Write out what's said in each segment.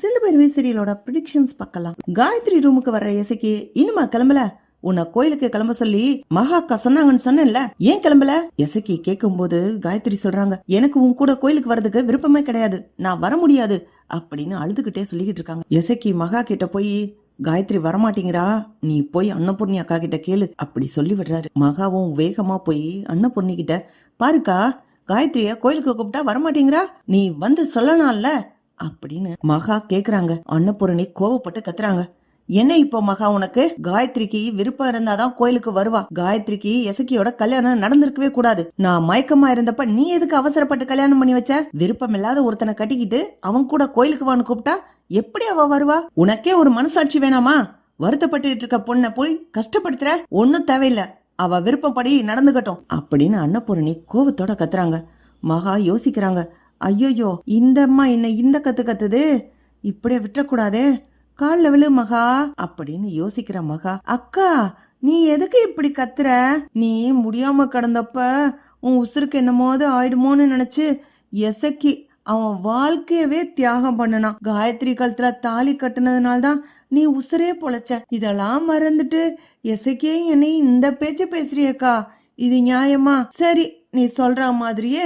Sindhu Bhairavi சீரியலோட predictions பார்க்கலாம். காயத்ரி ரூமுக்கு வர்ற இசைக்கு இனிமா கிளம்பல? உன்னை கோயிலுக்கு கிளம்ப சொல்லி மகா அக்கா சொன்னாங்கன்னு சொன்னேன்ல. ஏன் கிளம்பல? இசைக்கு கேட்கும்போது காயத்ரி சொல்றாங்க எனக்கு உன் கூட கோயிலுக்கு வர்றதுக்கு விருப்பமே கிடையாது. நான் வர முடியாது. அப்படின்னு அழுதுகிட்டே சொல்லிக்கிட்டு இருக்காங்க. இசைக்கு மகா கிட்ட போய் காயத்ரி வரமாட்டேங்கிறா. நீ போய் அன்னபூர்ணி அக்கா கிட்ட கேளு. அப்படி சொல்லி விடுறாரு. மகாவும் வேகமா போய் அன்னபூர்ணி கிட்ட பாருக்கா காயத்ரிய கோயிலுக்கு கூப்பிட்டா வரமாட்டேங்கிறா. நீ வந்து சொல்லலாம்ல. அப்படின்னு மகா கேக்குறாங்க. அன்னபூரணி கோவப்பட்டு கத்துறாங்க. என்ன இப்போ மகா உனக்கு? காயத்ரிக்கு விருப்பம் இருந்தாதான் கோயிலுக்கு வருவா. காயத்ரிக்கு எசக்கியோட கல்யாணம் நடந்திருக்கவே கூடாது. நான் மயக்கமா இருந்தப்ப நீ எதுக்கு அவசரப்பட்டு கல்யாணம் பண்ணி வச்ச? விருப்பம் இல்லாத ஒருத்தனை கட்டிக்கிட்டு அவன் கூட கோயிலுக்கு வான்னு கூப்பிட்டா எப்படி அவ வருவா? உனக்கே ஒரு மனசாட்சி வேணாமா? வருத்தப்பட்டு இருக்க பொண்ணை போய் கஷ்டப்படுத்துற? ஒன்னும் தேவையில்ல. அவ விருப்பப்படி நடந்துகட்டும் அப்படின்னு அன்னபூரணி கோவத்தோட கத்துறாங்க. மகா யோசிக்கிறாங்க. ஐயோயோ இந்த அம்மா என்ன இந்த கத்து கத்துது? இப்படியே விட்டுறக்கூடாதே? கால்ல விழு மகா அப்படின்னு யோசிக்கிற மகா. அக்கா நீ எதுக்கு இப்படி கத்துற? நீ முடியாம கிடந்தப்ப உன் உசுருக்கு என்னமோது ஆயிடுமோன்னு நினைச்சு எசக்கி அவன் வாழ்க்கையவே தியாகம் பண்ணனான். காயத்ரி கழுத்துல தாலி கட்டினதுனால தான் நீ உசுரே பொழைச்ச. இதெல்லாம் மறந்துட்டு எசக்கே என்னை இந்த பேச்சு பேசுறியக்கா. இது நியாயமா? சரி நீ சொல்ற மாதிரியே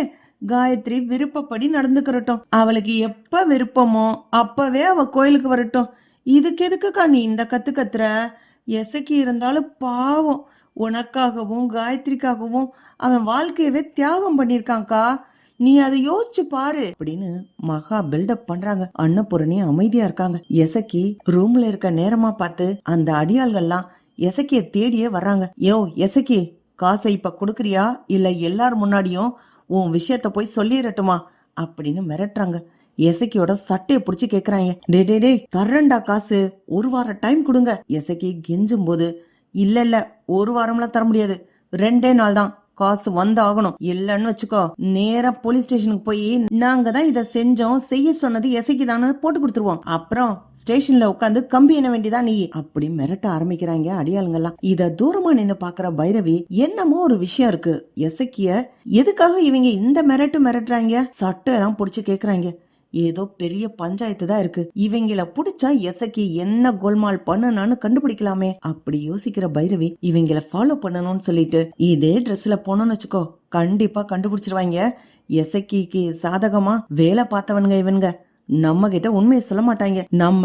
காயத்ரி விருப்பப்படி நடந்துக்கிறட்டும். அவளுக்கு எப்ப விருப்பமோ அப்பவே அவ கோயிலுக்கு வரட்டும். இதுக்கு எதுக்குக்கா நீ இந்த கத்து கத்துற? எசக்கி இருந்தாலும் பாவம். உனக்காகவும் காயத்ரிக்காகவும் அவன் வாழ்க்கையவே தியாகம் பண்ணிருக்கான்க்கா. நீ அதை யோசிச்சு பாரு அப்படின்னு மகா பில்டப் பண்றாங்க. அன்னபூரணி அமைதியா இருக்காங்க. எசக்கி ரூம்ல இருக்க நேரமா பார்த்து அந்த அடியாள்கள்லாம் எசக்கிய தேடியே வர்றாங்க. யோ எசக்கி காசை இப்ப கொடுக்கறியா? இல்ல எல்லார் முன்னாடியும் உன் விஷயத்த போய் சொல்லிடட்டுமா அப்படின்னு மிரட்டுறாங்க. எசக்கியோட சட்டையை புடிச்சு கேக்குறாங்க. டே டே டே தர்றண்டா காசு. ஒரு வாரம் டைம் கொடுங்க. எசக்கி கெஞ்சும் போது இல்ல இல்ல ஒரு வாரம்லாம் தர முடியாது. ரெண்டே நாள் தான் காசு வந்தாகணும். இல்லன்னு வச்சுக்கோ நேரா போலீஸ் ஸ்டேஷனுக்கு போய் நாங்க தான் இத செஞ்சோம் செய்ய சொன்னது எசைக்கு போட்டு கொடுத்துருவோம். அப்புறம் ஸ்டேஷன்ல உட்காந்து கம்பி என்ன வேண்டியதா நீ? அப்படி மிரட்ட ஆரம்பிக்கிறாங்க அடியாளுங்கெல்லாம். இத தூரமா நின்னு பாக்குற பைரவி என்னமோ ஒரு விஷயம் இருக்கு. எசைக்கிய எதுக்காக இவங்க இந்த மிரட்டு மிரட்டுறாங்க? சட்டை எல்லாம் புடிச்சு கேக்குறாங்க. ஏதோ பெரிய பஞ்சாயத்து தான் இருக்கு. இவங்கள புடிச்சா எசக்கி என்ன கோல்மால் பண்ணனான்னு கண்டுபிடிக்கலாமே. அப்படி யோசிக்கிற பைரவி இவங்கள ஃபாலோ பண்ணணும்னு சொல்லிட்டு இதே ட்ரெஸ்ல போனோம்னு வச்சுக்கோ. கண்டிப்பா கண்டுபிடிச்சிருவாங்க. எசக்கிக்கு சாதகமா வேலை பார்த்தவனுங்க இவனுங்க. நம்ம கிட்ட உண்மையை சொல்ல மாட்டாங்க. நம்ம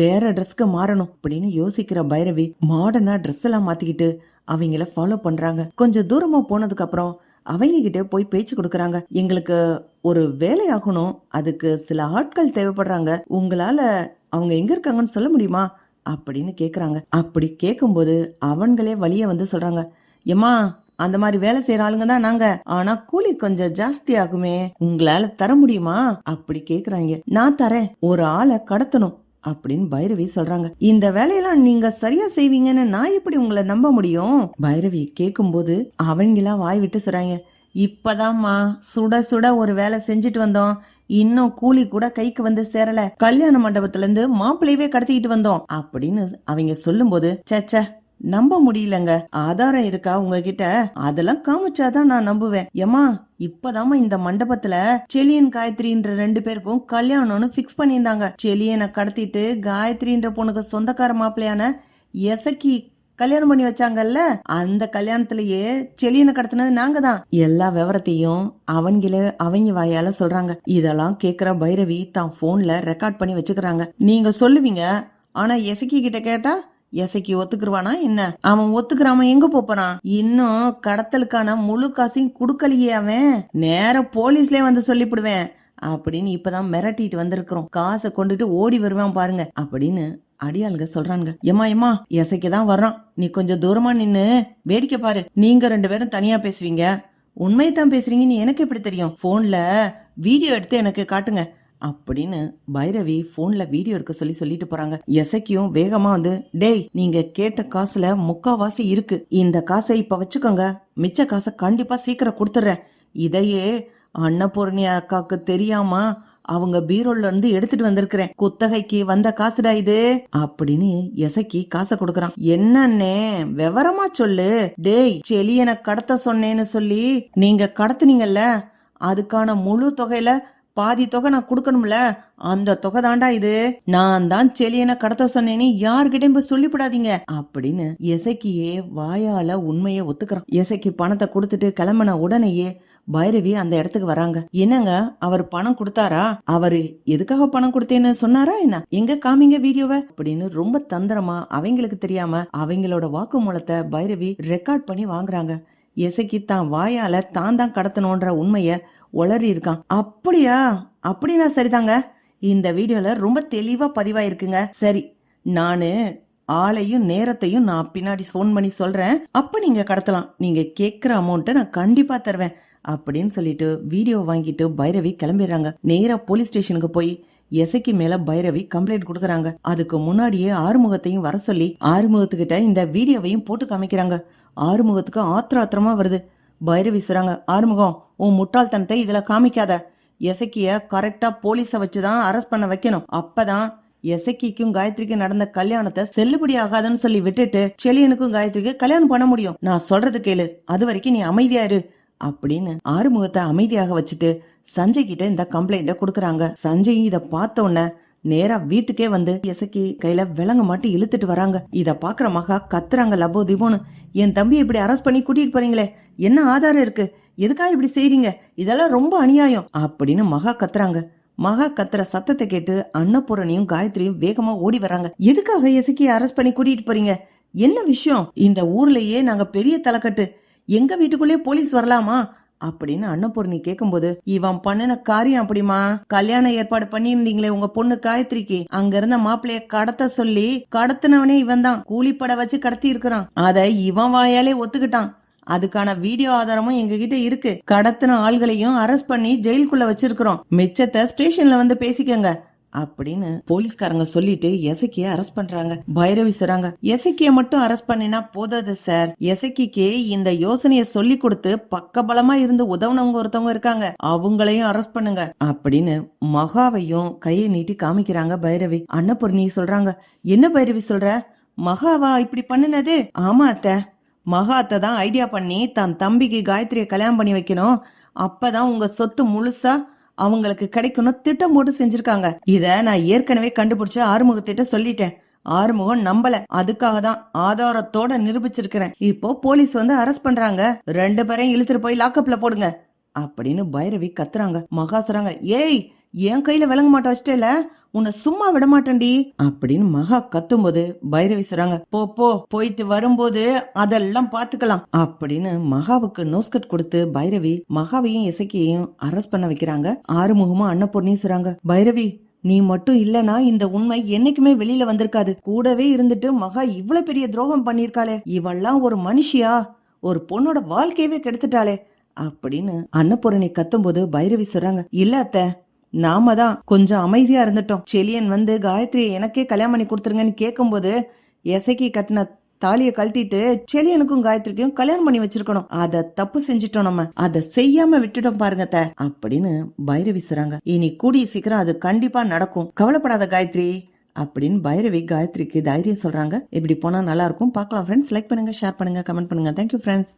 வேற ட்ரெஸ்க்கு மாறணும் அப்படின்னு யோசிக்கிற பைரவி மாடர்னா ட்ரெஸ் எல்லாம் மாத்திக்கிட்டு அவங்கள ஃபாலோ பண்றாங்க. கொஞ்சம் தூரமா போனதுக்கு அப்புறம் அவங்க கிட்ட போய் பேச்சு கொடுக்கறாங்க. எங்களுக்கு ஒரு வேலை ஆகணும். அதுக்கு சில ஆட்கள் தேவைப்படுறாங்க. உங்களால அவங்க எங்க இருக்காங்கன்னு சொல்ல முடியுமா? அப்படின்னு கேக்குறாங்க. அப்படி கேட்கும்போது அவன்களே வழிய வந்து சொல்றாங்க. ஏமா அந்த மாதிரி வேலை செய்யற ஆளுங்க தான் நாங்க. ஆனா கூலி கொஞ்சம் ஜாஸ்தி ஆகுமே. உங்களால தர முடியுமா? அப்படி கேக்குறாங்க. நான் தரேன். ஒரு ஆளை கடத்தணும். அப்படின்னு பைரவி சொல்றாங்க. இந்த வேலையெல்லாம் நீங்க சரியா செய்வீங்கன்னு நான் எப்படி உங்களை நம்ப முடியும்? பைரவி கேக்கும்போது அவங்களா வாய் விட்டு சொல்றாங்க. இப்பதாம்மா சுட சுட ஒரு வேலை செஞ்சுட்டு வந்தோம். இன்னும் கூலி கூட கைக்கு வந்து சேரல. கல்யாண மண்டபத்துல இருந்து மாப்பிள்ளையவே கடத்திக்கிட்டு வந்தோம் அப்படின்னு அவங்க சொல்லும்போது சச்ச நம்ப முடியலங்க. ஆதாரம் இருக்கா உங்ககிட்ட? அதெல்லாம் காமிச்சாதான் நான் நம்புவேன். ஏமா இப்பதாம இந்த மண்டபத்துல செலியன் காயத்ரின்ற ரெண்டு பேருக்கும் கல்யாணம்னு பிக்ஸ் பண்ணியிருந்தாங்க. செலியனை கடத்திட்டு காயத்ரின்ற பொண்ணுக்கு சொந்தக்கார மாப்பிள்ளையான எசக்கி கல்யாணம் பண்ணி வச்சாங்கல்ல? அந்த கல்யாணத்திலேயே செலியனை கடத்தினது நாங்க தான் எல்லா விவரத்தையும் அவங்களே அவங்க வாயால சொல்றாங்க. இதெல்லாம் கேக்குற பைரவி தான் போன்ல ரெக்கார்ட் பண்ணி வச்சுக்கிறாங்க. நீங்க சொல்லுவீங்க ஆனா எசக்கி கிட்ட கேட்டா இசைக்கு ஒத்துக்குருவானா என்ன? அவன் ஒத்துக்கிறாம எங்க போறான் இன்னும் கடத்தலுக்கான முழு காசையும் குடுக்கலையே அவன். நேர போலீஸ்லயே வந்து சொல்லிவிடுவேன் அப்படின்னு இப்பதான் மிரட்டிட்டு வந்திருக்கிறோம். காசை கொண்டுட்டு ஓடி வருவான் பாருங்க. அப்படின்னு அடியாளுங்க சொல்றாங்க எம்மா ஏமா எசைக்கு தான் வர்றான். நீ கொஞ்சம் தூரமா நின்னு வேடிக்கை பாரு. நீங்க ரெண்டு பேரும் தனியா பேசுவீங்க. உண்மையை தான் பேசுறீங்கன்னு எனக்கு எப்படி தெரியும்? போன்ல வீடியோ எடுத்து எனக்கு காட்டுங்க. அப்படின்னு பைரவி போன்ல வீடியோ எடுக்க சொல்லி சொல்லிட்டு போறாங்க. எசக்கியும் வேகமா வந்து டேய் நீங்க கேட்ட காசுல முக்காவாசி இருக்கு. இந்த காசை இப்ப வச்சுக்கோங்க. மிச்ச காசை கண்டிப்பா சீக்கிரம் கொடுத்துட்றேன் இதையே அன்னபூர்ணி அக்காக்கு தெரியாம அவங்க பீரோல இருந்து எடுத்துட்டு வந்திருக்கிறேன். குத்தகைக்கு வந்த காசுடா இது? அப்படின்னு எசக்கி காசை கொடுக்கறான். என்னன்னே விவரமா சொல்லு. டேய் செலியனை கடத்த சொன்னேன்னு சொல்லி நீங்க கடத்துனீங்கல்ல. அதுக்கான முழு தொகையில பாதி தொகை நான் கொடுக்கணும்ல? அந்த தொகை தாண்டா இது. நான் தான் செளியனை கடத்த சொன்னேன்னு யாருக்கிட்டையும் போய் சொல்லிவிடாதீங்க. அப்படின்னு எசைக்கியே வாயால உண்மையை ஒத்துக்கிறான். இசைக்கு பணத்தை கொடுத்துட்டு கிளம்பின உடனேயே பைரவி அந்த இடத்துக்கு வராங்க. என்னங்க அவர் பணம் கொடுத்தாரா? அவரு எதுக்காக பணம் கொடுத்தேன்னு சொன்னாரா என்ன? எங்க காமிங்க வீடியோவை? அப்படின்னு ரொம்ப தந்திரமா அவங்களுக்கு தெரியாம அவங்களோட வாக்குமூலத்தை பைரவி ரெக்கார்ட் பண்ணி வாங்குறாங்க. எசைக்கு தான் வாயால தான் தான் கடத்தணுன்ற உண்மைய உளறி இருக்கான். அப்படியா? அப்படின்னா சரிதாங்க. இந்த வீடியோல ரொம்ப தெளிவா பதிவாயிருக்குங்க. சரி நானு ஆளையும் நேரத்தையும் நான் பின்னாடி ஃபோன் பண்ணி சொல்றேன். அப்ப நீங்க கடத்தலாம். நீங்க கேக்குற அமௌண்ட்டை நான் கண்டிப்பா தருவேன். அப்படின்னு சொல்லிட்டு வீடியோ வாங்கிட்டு பைரவி கிளம்பிடுறாங்க. நேரா போலீஸ் ஸ்டேஷனுக்கு போய் எசைக்கு மேல பைரவி கம்ப்ளைண்ட் கொடுக்குறாங்க. அதுக்கு முன்னாடியே ஆறுமுகத்தையும் வர சொல்லி ஆறுமுகத்துக்கிட்ட இந்த வீடியோவையும் போட்டு காமிக்கிறாங்க. ஆறுமுகத்துக்கு ஆத்திர ஆத்திரமா வருது. பைரவி வீசுறாங்க ஆறுமுகம் உன் முட்டாள்தனத்தை இதுல காமிக்காத. எசக்கிய கரெக்டா போலீஸ வச்சுதான் அரெஸ்ட் பண்ண வைக்கணும். அப்பதான் எசக்கிக்கும் காயத்ரிக்கும் நடந்த கல்யாணத்தை செல்லுபடி ஆகாதுன்னு சொல்லி விட்டுட்டு செலியனுக்கும் காயத்ரிக்கு கல்யாணம் பண்ண முடியும். நான் சொல்றது கேளு. அது வரைக்கும் நீ அமைதியாரு அப்படின்னு ஆறுமுகத்தை அமைதியாக வச்சுட்டு சஞ்சய் கிட்ட இந்த கம்ப்ளைண்ட கொடுக்கறாங்க. சஞ்சய் இத பார்த்த உடனே நேரா வீட்டுக்கே வந்து எசக்கி கையில விலங்க மாட்டி இழுத்துட்டு வராங்க. இத பாக்குற மகா கத்துறாங்க லபோ திபோன்னு. என் தம்பி இப்படி அரெஸ்ட் பண்ணி கூட்டிட்டு போறீங்களே என்ன ஆதாரம் இருக்கு? எதுக்காக இப்படி செய்றீங்க? இதெல்லாம் ரொம்ப அநியாயம் அப்படின்னு மகா கத்துறாங்க. மகா கத்துற சத்தத்தை கேட்டு அன்னபூரணியும் காயத்ரியும் வேகமா ஓடி வராங்க. எதுக்காக எசக்கி அரெஸ்ட் பண்ணி கூட்டிட்டு போறீங்க? என்ன விஷயம்? இந்த ஊர்லயே நாங்க பெரிய தலைக்கட்டு. எங்க வீட்டுக்குள்ளே போலீஸ் வரலாமா? அப்படின்னு அன்னபூர்ணி கேட்கும்போது இவன் பண்ணின காரியம் அப்படிமா கல்யாண ஏற்பாடு பண்ணியிருந்தீங்களே உங்க பொண்ணு காயத்ரிக்கு. அங்க இருந்த மாப்பிளைய கடத்த சொல்லி கடத்தினவனே இவன் தான் கூலிப்பட வச்சு கடத்தி இருக்கிறான் அத இவன் வாயாலே ஒத்துக்கிட்டான். அதுக்கான வீடியோ ஆதாரமும் எங்க கிட்ட இருக்கு. கடத்தின ஆள்களையும் அரெஸ்ட் பண்ணி ஜெயிலுக்குள்ள வச்சிருக்கிறோம். மிச்சத்தை ஸ்டேஷன்ல வந்து பேசிக்கங்க. அப்படின்னு போலீஸ்காரங்க சொல்லிட்டு எசக்கிய அரெஸ்ட் பண்றாங்க. பைரவி சொல்றாங்க எசக்கிய மட்டும் அரெஸ்ட் பண்ணினா போதாது சார் எசக்கிக்கு இந்த யோசனைய சொல்லி கொடுத்து பக்கபலமா இருந்து உதவுனவங்க ஒருத்தவங்க இருக்காங்க. அவங்களையும் அரெஸ்ட் பண்ணுங்க. அப்படின்னு மகாவையும் கையை நீட்டி காமிக்கிறாங்க பைரவி. அன்னபூர்ணி சொல்றாங்க. என்ன பைரவி சொல்ற? மகாவா இப்படி பண்ணுனது? ஆமா அத்த. மகா அத்தை தான் ஐடியா பண்ணி தன் தம்பிக்கு காயத்ரியை கல்யாணம் பண்ணி வைக்கணும். அப்பதான் உங்க சொத்து முழுசா அவங்களுக்கு கிடைக்கணும் திட்டம் போட்டு செஞ்சிருக்காங்க. இத நான் ஏற்கனவே கண்டுபிடிச்ச ஆறுமுகத்திட்ட சொல்லிட்டேன். ஆறுமுகம் நம்பல. அதுக்காக தான் ஆதாரத்தோட நிரூபிச்சிருக்கிறேன். இப்போ போலீஸ் வந்து அரெஸ்ட் பண்றாங்க. ரெண்டு பேரையும் இழுத்துட்டு போய் லாக்அப்ல போடுங்க. அப்படின்னு பைரவி கத்துறாங்க. மகாசுறாங்க ஏய் என் கையில விளங்க மாட்டேன் வச்சிட்டேல உன்னை சும்மா விட மாட்டேன்டி அப்படின்னு மகா கத்தும்போது பைரவி சொல்றாங்க போ போ போயிட்டு வரும்போது அதெல்லாம் பாத்துக்கலாம் அப்படின்னு மகாவுக்கு நோஸ்கட் கொடுத்து பைரவி மகாவையும் இசைக்கையும் அரெஸ்ட் பண்ண வைக்கிறாங்க. ஆறுமுகமா அன்னபூர்ணியும் சொல்றாங்க பைரவி நீ மட்டும் இல்லனா இந்த உண்மை என்னைக்குமே வெளியில வந்திருக்காது. கூடவே இருந்துட்டு மகா இவ்வளவு பெரிய துரோகம் பண்ணிருக்காளே இவெல்லாம் ஒரு மனுஷியா? ஒரு பொண்ணோட வாழ்க்கையவே கெடுத்துட்டாளே அப்படின்னு அன்னபூரணி கத்தும்போது பைரவி சொல்றாங்க இல்ல அத்தை நாம தான் கொஞ்சம் அமைதியா இருந்துட்டோம். செலியன் வந்து காயத்ரியை எனக்கே கல்யாணம் பண்ணி கொடுத்துருங்கன்னு கேட்கும்போது எசைக்கு கட்டின தாலியை கழட்டிட்டு செலியனுக்கும் காயத்ரிக்கும் கல்யாணம் பண்ணி வச்சிருக்கணும். அத தப்பு செஞ்சுட்டோம் நம்ம. அத செய்யாம விட்டுட்டோம் பாருங்க த. அப்படின்னு பைரவி சொல்றாங்க. இனி கூடிய சீக்கிரம் அது கண்டிப்பா நடக்கும். கவலைப்படாத காயத்ரி அப்படின்னு பைரவி காயத்ரிக்கு தைரியம் சொல்றாங்க. இப்படி போனா நல்லா இருக்கும். பார்க்கலாம் ஃப்ரெண்ட்ஸ் லைக் பண்ணுங்க ஷேர் பண்ணுங்க கமெண்ட் பண்ணுங்க. Thank you friends